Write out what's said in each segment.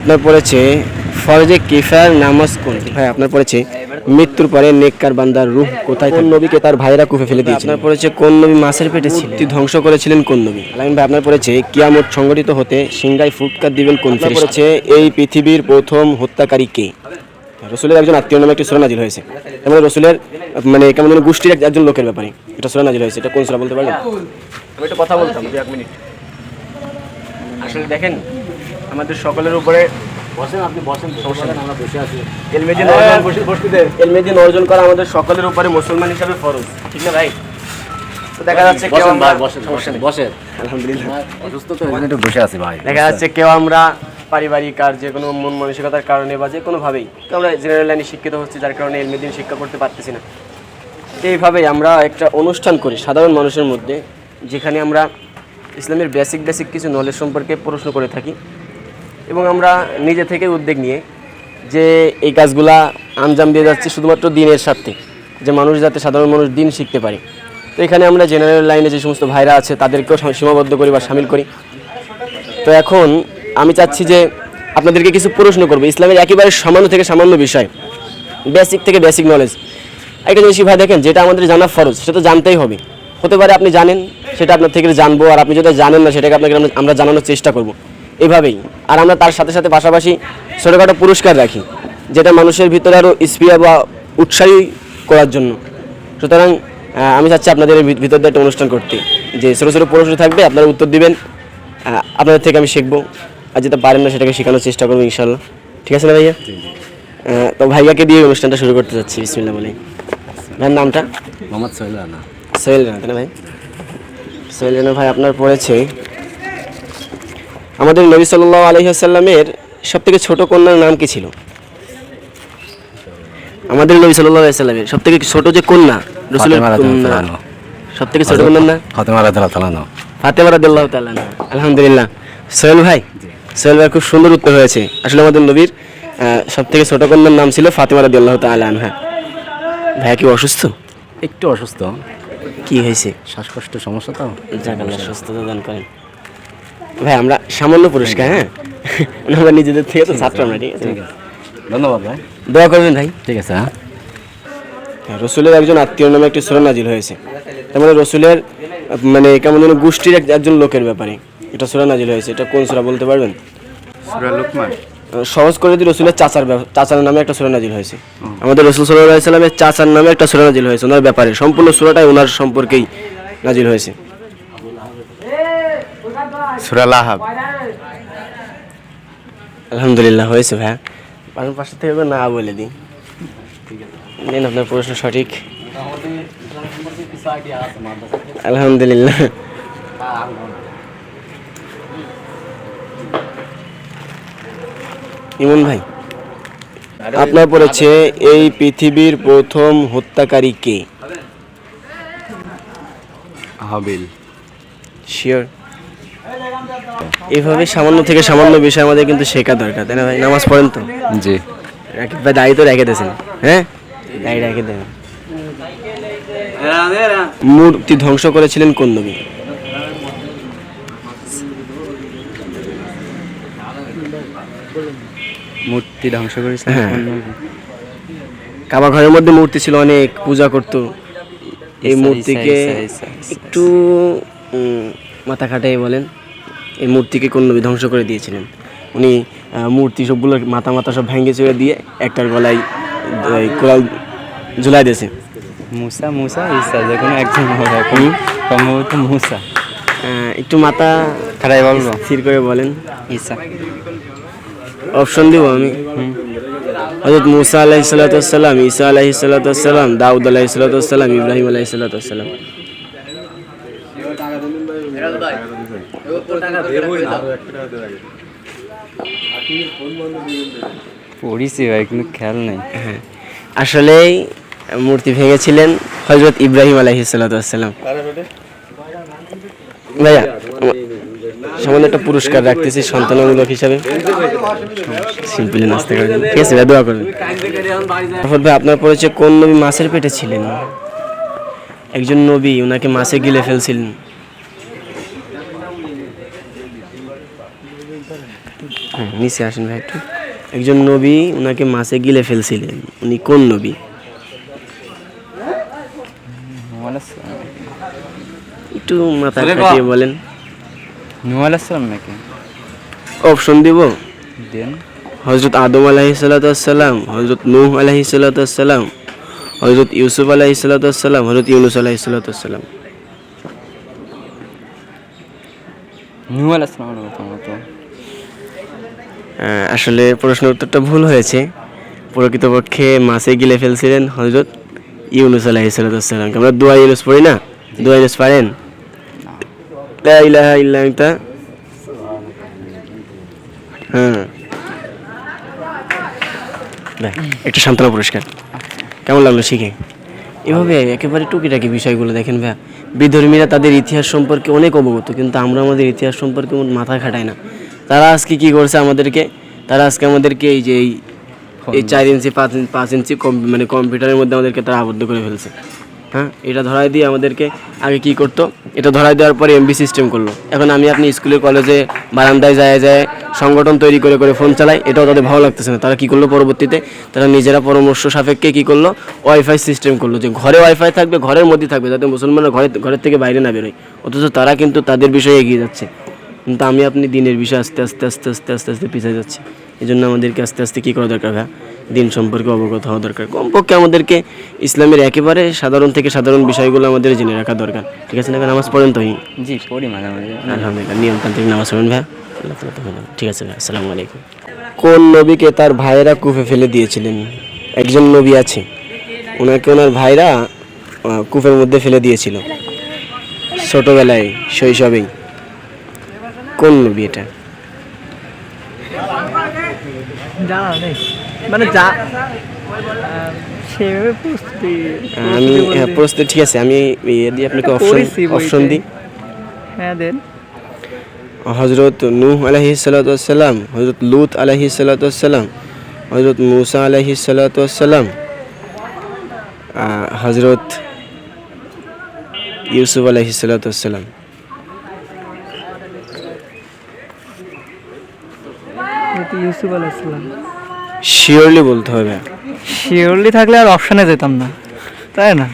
আপনার পড়েছে ফরজে কিফার নামাজ কোনটি? ভাই আপনার পড়েছে মৃত্যুর পরে নেককার বান্দার রূহ কোথায় কোন নবীকে তার ভাইরা কুফে ফেলে দিয়েছে আপনার পড়েছে কোন নবী মাছের পেটে ছিল ধ্বংস করেছিলেন কোন নবী? লাইন ভাই আপনার পড়েছে কিয়ামত সংগঠিত হতে সিংহায় ফুটকার দিবেন কোন পড়েছে এই পৃথিবীর প্রথম হত্যাকারী কে? রসুলের একজন আত্মীয় নামে একটি সুরা নাজিল হয়েছে। এবং রসুলের মানে কেমন যেন গোষ্ঠীর একজন লোকের ব্যাপারে এটা সুরা নাজিল হয়েছে। এটা কোন সুরা বলতে পারবেন? আমি একটা কথা বলতাম এক মিনিট। আসলে দেখেন আমাদের সকলের উপরে বসেন আপনি বসেন সমস্যা আমরা বসে আছি। এলমেদিন হ্যাঁ, অর্জন বসে বসতে এলমেদিন অর্জন করা আমাদের সকলের উপরে মুসলমান হিসাবে ফরজ। ঠিক না ভাই? তো দেখা যাচ্ছে কেউ আমরা ভাই বসেন বসেন বসেন। আলহামদুলিল্লাহ। অসুস্থ তো একটু বসে আছি ভাই দেখা যাচ্ছে কেউ আমরা পারিবারিক আর যে কোনো মন মানসিকতার কারণে বা যে কোনোভাবেই আমরা জেনারেল লাইনে শিক্ষিত হচ্ছি যার কারণে এলমেদিন শিক্ষা করতে পারতেছি না। তো এইভাবেই আমরা একটা অনুষ্ঠান করি সাধারণ মানুষের মধ্যে যেখানে আমরা ইসলামের বেসিক বেসিক কিছু নলেজ সম্পর্কে প্রশ্ন করে থাকি। এবং আমরা নিজে থেকে উদ্যোগ নিয়ে যে এই কাজগুলা আঞ্জাম দিয়ে যাচ্ছে শুধুমাত্র দিনের স্বার্থে, যে মানুষ যাতে সাধারণ মানুষ দিন শিখতে পারে। তো এখানে আমরা জেনারেল লাইনে যে সমস্ত ভাইরা আছে, তাদেরকেও সীমাবদ্ধ করি বা সামিল করি। তো এখন আমি চাচ্ছি যে আপনাদেরকে কিছু প্রশ্ন করব। ইসলামের একেবারে সামান্য থেকে সামান্য বিষয় বেসিক থেকে বেসিক নলেজ একটা জিনিস ভাই দেখেন, যেটা আমাদের জানা ফরজ, সেটা জানতেই হবে। হতে পারে আপনি জানেন, সেটা আপনার থেকে জানব, আর আপনি যেটা জানেন না, সেটাকে আপনাকে আমরা জানানোর চেষ্টা করব। এইভাবেই আর আমরা তার সাথে সাথে পাশাপাশি ছোটোখাটো পুরস্কার রাখি যেটা মানুষের ভিতরে আরও স্প্রিয়া বা উৎসাহী করার জন্য। সুতরাং আমি চাচ্ছি আপনাদের ভিতর দিয়ে একটা অনুষ্ঠান করতে যে ছোটো ছোটো প্রশ্ন থাকবে আপনারা উত্তর দিবেন আপনাদের থেকে আমি শিখব আর যেটা পারেন না সেটাকে শেখানোর চেষ্টা করব ইনশাল্লাহ। ঠিক আছে না ভাইয়া? তো ভাইয়াকে দিয়ে অনুষ্ঠানটা শুরু করতে যাচ্ছি বিসমিল্লা বলে ভাইয়ের নামটা? মোহাম্মদ সোহেল রানা। সোহেল রানা তাই না ভাই? সোহেল রানা ভাই আপনার পড়েছে আমাদের নবী সাল্লাহ আলহিহাসাল্লামের সব থেকে ছোটো কন্যার নাম কি ছিল? আমাদের নবী সাল্লাহ আলাইসাল্লামের সব থেকে ছোট যে কন্যা রসুলের। সব থেকে ছোট কন্যার না ফাতেমা নাম ফাতেমা রাদিয়াল্লাহু তাআলা আলহামদুলিল্লাহ। সোহেল ভাই সোহেল ভাই খুব সুন্দর উত্তর হয়েছে। আসলে আমাদের নবীর সব থেকে ছোট কন্যার নাম ছিল ফাতেমা রাদিয়াল্লাহু তাআলা আনহা। ভাইয়া কি অসুস্থ? একটু অসুস্থ। কি হয়েছে? শ্বাসকষ্ট সমস্যা তো? সুস্থতা দান করেন। ভাই আমরা সামান্য পুরস্কার হ্যাঁ? আমরা নিজেদের থেকে তো ছাত্র আমরা ঠিক আছে? ধন্যবাদ ভাই। দোয়া করবেন ভাই। ঠিক আছে হ্যাঁ। রসুলের একজন আত্মীয় নামে একটি সুরা নাজিল হয়েছে। তার মানে রসুলের মানে কেমন যেন গোষ্ঠীর এক- একজন লোকের ব্যাপারে এটা সুরা নাজিল হয়েছে। এটা কোন সুরা বলতে পারবেন? সূরা লুকমান। সহজ করে দিই রসুলের চাচার চাচার নামে একটা সুরা নাজিল হয়েছে। আমাদের রসুল সাল্লাহ সাল্লামের চাচার নামে একটা সুরা নাজিল হয়েছে। ওনার ব্যাপারে সম্পূর্ণ সুরাটাই ওনার সম্পর্কেই নাজিল হয়েছে। সূরা লাহাব। আলহামদুলিল্লাহ হয়েছে ভাইয়া। পাশের পাশে থেকে না বলে দিই। নেন আপনার প্রশ্ন সঠিক। আলহামদুলিল্লাহ। ইমন ভাই আপনার পড়েছে এই পৃথিবীর প্রথম হত্যাকারী কে? হাবিল। শিওর এভাবে সামান্য থেকে সামান্য বিষয় আমাদের কিন্তু শেখা দরকার তাই না ভাই? নামাজ পড়েন তো? জি। রাকিব ভাই দায়ী তো রেখে দিয়েছেন। হ্যাঁ? দায়ী রেখে দেন। মূর্তি ধ্বংস করেছিলেন কোন নবী? মূর্তি ধ্বংস করেছে হ্যাঁ। কাবা ঘরের মধ্যে মূর্তি ছিল অনেক পূজা করত। এই মূর্তিকে একটু মাথা খাটাই বলেন। এই মূর্তিকে কোন নবী ধ্বংস করে দিয়েছিলেন। উনি মূর্তি সবগুলো মাথা মাথা সব ভেঙে চুড়ে দিয়ে একটার গলায় কোরাল ঝুলাই দিয়েছে। মুসা মুসা ঈসা যে কোনো একজন এখন সম্ভবত মুসা। একটু মাথা খারাই বলব। স্থির করে বলেন। ঈসা। অপশন দিব আমি। হজরত মুসা আলাহি ঈসা আলাহি সাল্লাতাম দাউদ আলাহি সাল্লাতাম ইব্রাহিম আলাহি সাল্লাতাম পড়িছি ভাই কিন্তু খেয়াল নেই। আসলেই মূর্তি ভেঙেছিলেন হজরত ইব্রাহিম আলাহি সাল্লাতাম ভাইয়া সামান্য একটা পুরস্কার রাখতেছি সন্তানমূলক হিসাবে। সিম্পলি নাস্তা করে ঠিক আছে ভাই দোয়া করবেন। তারপর ভাই আপনার পরিচয় কোন নবী মাছের পেটে ছিলেন? একজন নবী ওনাকে মাছে গিলে ফেলছিলেন। হ্যাঁ নিচে আসেন ভাই একটু। একজন নবী ওনাকে মাছে গিলে ফেলছিলেন উনি কোন নবী? একটু মাথা কাটিয়ে বলেন। নাকি? অপশন দিব? দেন। হজরত আদম আলাহি সাল্লাম হজরত নূহ আলাহি সাল্লাম হজরত ইউসুফ আলাহি সাল্লাম হজরত ইউনুস আলাহি সাল্লাম প্রথমত আসলে প্রশ্ন উত্তরটা ভুল হয়েছে। প্রকৃতপক্ষে মাছে গিলে ফেলছিলেন হজরত ইউনুস আলাহি সাল্লামকে আমরা দোয়া ইউনুস পড়ি না? দোয়া ইউনুস পারেন? ইলাহা ইল্লা আনতা হ্যাঁ একটা সান্ত্বনা পুরস্কার কেমন লাগল শিখে? এভাবে একেবারে টুকিটাকি বিষয়গুলো দেখেন ভাইয়া। বিধর্মীরা তাদের ইতিহাস সম্পর্কে অনেক অবগত কিন্তু আমরা আমাদের ইতিহাস সম্পর্কে মাথা খাটাই না। তারা আজকে কি করছে আমাদেরকে? তারা আজকে আমাদেরকে এই যে এই এই চার ইঞ্চি পাঁচ ইঞ্চি পাঁচ ইঞ্চি কম- মানে কম্পিউটারের মধ্যে আমাদেরকে তারা আবদ্ধ করে ফেলছে। হ্যাঁ? এটা ধরাই দিয়ে আমাদেরকে আগে কি করতো? এটা ধরাই দেওয়ার পরে এমবি সিস্টেম করল। এখন আমি আপনি স্কুলে কলেজে বারান্দায় যায় যায় সংগঠন তৈরি করে করে ফোন চালাই এটাও তাদের ভালো লাগতেছে না। তারা কি করল পরবর্তীতে? তারা নিজেরা পরামর্শ সাপেক্ষে কি করল? ওয়াইফাই সিস্টেম করল যে ঘরে ওয়াইফাই থাকবে ঘরের মধ্যে থাকবে যাতে মুসলমানরা ঘরে ঘরের থেকে বাইরে না বেরোয়। অথচ তারা কিন্তু তাদের বিষয়ে এগিয়ে যাচ্ছে। কিন্তু আমি আপনি দিনের বিষয়ে আস্তে আস্তে আস্তে আস্তে আস্তে আস্তে পিছিয়ে যাচ্ছি। এই জন্য আমাদেরকে আস্তে আস্তে কী করা দরকার ভাই দিন সম্পর্কে অবগত হওয়া দরকার। কমপক্ষে আমাদেরকে ইসলামের একেবারে সাধারণ থেকে সাধারণ বিষয়গুলো আমাদের জেনে রাখা দরকার। ঠিক আছে না নামাজ পড়েন তো জি পড়ি আলহামদুলিল্লাহ নিয়মতান্ত্রিক নামাজ পড়েন ভাই আল্লাহ তালা ঠিক আছে ভাই আসসালামু আলাইকুম। কোন নবীকে তার ভাইয়েরা কুফে ফেলে দিয়েছিলেন? একজন নবী আছে। ওনাকে ওনার ভাইরা কূপের মধ্যে ফেলে দিয়েছিল। ছোটোবেলায় শৈশবেই। কোন নবী এটা? জানা নেই। মানে যা আমি হ্যাঁ, প্রস্তুত ঠিক আছে আমি ইয়ে আপনাকে অপশন অপশন দিই। হ্যাঁ দেন। হজরত নূহ আলহি সাল্লাম হজরত লুত আলহি সাল্লাম হজরত মুসা আলহি সাল্লাম হজরত ইউসুফ আলহি সাল্লাম ইউসুফ আলাইসাল্লাম শিওরলি বলতে হবে। শিওরলি থাকলে আর অপশনে যেতাম না। তাই না?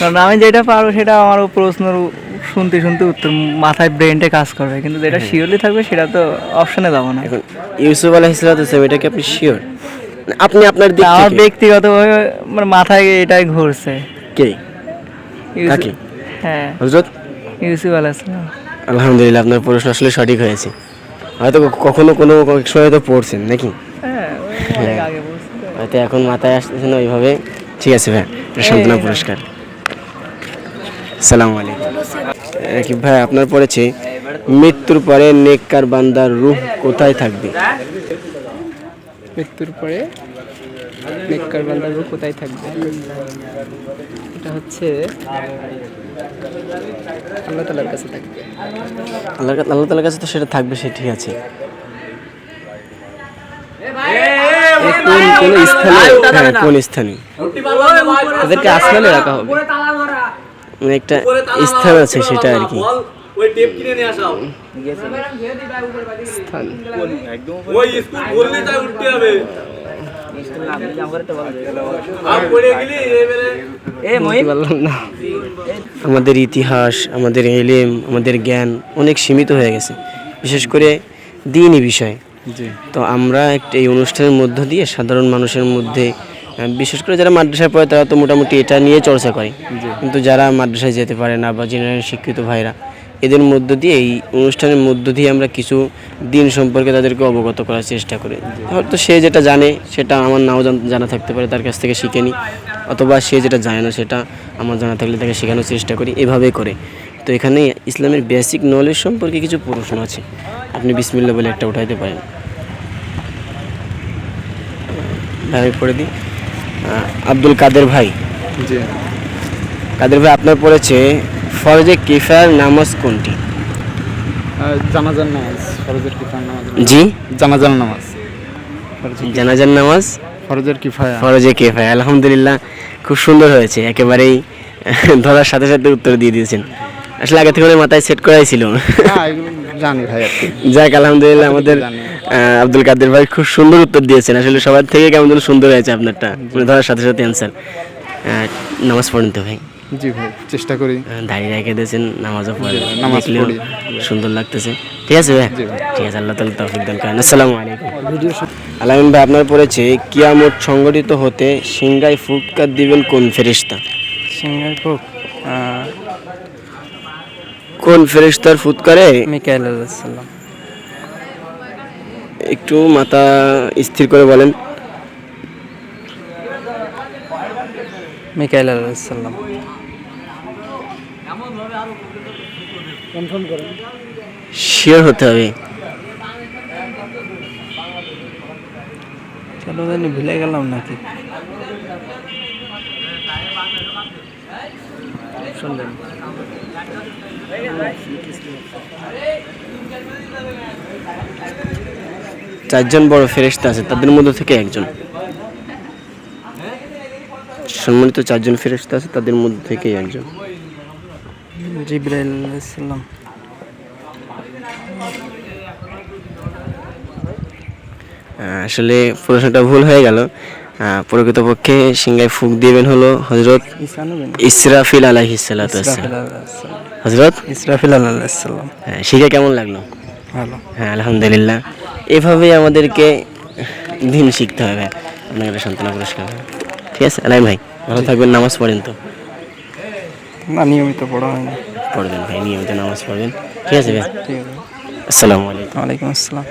কারণ আমি যেটা পারব সেটা আমার প্রশ্ন শুনতে শুনতে উত্তর মাথায় ব্রেনটে কাজ করবে। কিন্তু যেটা শিওরলি থাকবে সেটা তো অপশনে যাব না। এখন ইউসুফ আপনি শিওর আপনি আপনার দিক আমার ব্যক্তিগতভাবে মানে মাথায় এটাই ঘুরছে। কে? হ্যাঁ। হজরত ইউসুফ আলহামদুলিল্লাহ আপনার প্রশ্ন আসলে সঠিক হয়েছে। হয়তো কখনো কোনো সময় তো পড়ছেন নাকি? হ্যাঁ তো। হয়তো এখন মাথায় আসতেছে না ওইভাবে। ঠিক আছে ভাই সান্ত্বনা পুরস্কার। সালাম আলাইকুম। কি ভাই আপনার পড়েছে মৃত্যুর পরে নেককার বান্দার রূহ কোথায় থাকবে? মৃত্যুর পরে নেককার বান্দার রূহ কোথায় থাকবে? এটা হচ্ছে আল্লাহ তালার কাছে থাকবে। আল্লাহ আল্লাহ তালার কাছে তো সেটা থাকবে সে ঠিক আছে। কোন কোন স্থানে? হ্যাঁ কোন স্থানে? তাদেরকে আসমানে রাখা হবে। মানে একটা স্থান আছে সেটা আর কি। স্থান। আমাদের ইতিহাস আমাদের এলেম আমাদের জ্ঞান অনেক সীমিত হয়ে গেছে। বিশেষ করে দিনই বিষয়। তো আমরা একটা এই অনুষ্ঠানের মধ্য দিয়ে সাধারণ মানুষের মধ্যে বিশেষ করে যারা মাদ্রাসায় পড়ে তারা তো মোটামুটি এটা নিয়ে চর্চা করে। কিন্তু যারা মাদ্রাসায় যেতে পারে না বা জেনারেল শিক্ষিত ভাইরা এদের মধ্য দিয়ে এই অনুষ্ঠানের মধ্য দিয়ে আমরা কিছু দিন সম্পর্কে তাদেরকে অবগত করার চেষ্টা করি। হয়তো সে যেটা জানে সেটা আমার নাও জানা থাকতে পারে তার কাছ থেকে শিখে নিই অথবা সে যেটা জানে না সেটা আমার জানা থাকলে তাকে শেখানোর চেষ্টা করি এভাবে করে। তো এখানে ইসলামের বেসিক নলেজ সম্পর্কে কিছু প্রশ্ন আছে। আপনি বিসমিল্লা বলে একটা উঠাইতে পারেন। ভাই আমি পড়ে দিই। আব্দুল কাদের ভাই। কাদের ভাই আপনার পড়েছে ফরজে কিফার নামাজ কোনটি? জানাজার নামাজ ফরজের কিফার নামাজ। জি? জানাজার নামাজ। জানাজার নামাজ? ফরজের কিফায়া। ফরজে কিফায় আলহামদুলিল্লাহ খুব সুন্দর হয়েছে। একেবারেই ধরার সাথে সাথে উত্তর দিয়ে দিয়েছেন। আসলে আগে থেকে মাথায় সেট করাই ছিল। জানি ভাই যাক আলহামদুলিল্লাহ আমাদের আব্দুল কাদের ভাই খুব সুন্দর উত্তর দিয়েছেন। আসলে সবার থেকে কেমন যেন সুন্দর হয়েছে আপনারটা। ধরার সাথে সাথে অ্যান্সার নামাজ ভাই। জি ভাই চেষ্টা করি। দাঁড়িয়ে রেখে দিয়েছেন নামাজও পড়েন নামাজ পড়ি। সুন্দর লাগতেছে। ঠিক আছে ভাই? ঠিক আছে আল্লাহ তালা তৌফিক দান করেন। আসসালামু আলাইকুম। আলামিন ভাই আপনার পড়েছে কিয়ামত সংগঠিত হতে সিংগায় ফুৎকার দিবেন কোন ফেরিস্তা সিঙ্গাপুর কোন ফেরিস্তার ফুৎকারে? মিকাইল আলাইসাল্লাম একটু মাথা স্থির করে বলেন। মিকাইল আলাইসাল্লাম শিওর হতে হবে। চলো জানি ভুলে গেলাম নাকি? চারজন বড় ফেরেশতা আছে তাদের মধ্যে থেকে একজন। সম্মানিত চারজন ফেরেশতা আছে তাদের মধ্যে থেকেই একজন। জিব্রাইল আলাইসাল্লাম আসলে প্রশ্নটা ভুল হয়ে গেল। প্রকৃতপক্ষে সিংহায় ফুক দিবেন হলো হজরত ইসরাফিল ইসরাফিল হজরত ইসরাফিল আলাইসাল্লাম হ্যাঁ, শিখে কেমন লাগল? ভালো। হ্যাঁ আলহামদুলিল্লাহ। এভাবেই আমাদেরকে দিন শিখতে হবে। আপনাকে সন্তান পুরস্কার। ঠিক আছে আলাই ভাই। ভালো থাকবেন নামাজ পড়েন তো। না নিয়মিত পড়া হয়নি পড়বেন ভাই নিয়মিত নামাজ পড়বেন। ঠিক আছে ভাই। ঠিক আছে। আসসালামু আলাইকুম। ওয়ালাইকুম আসসালাম।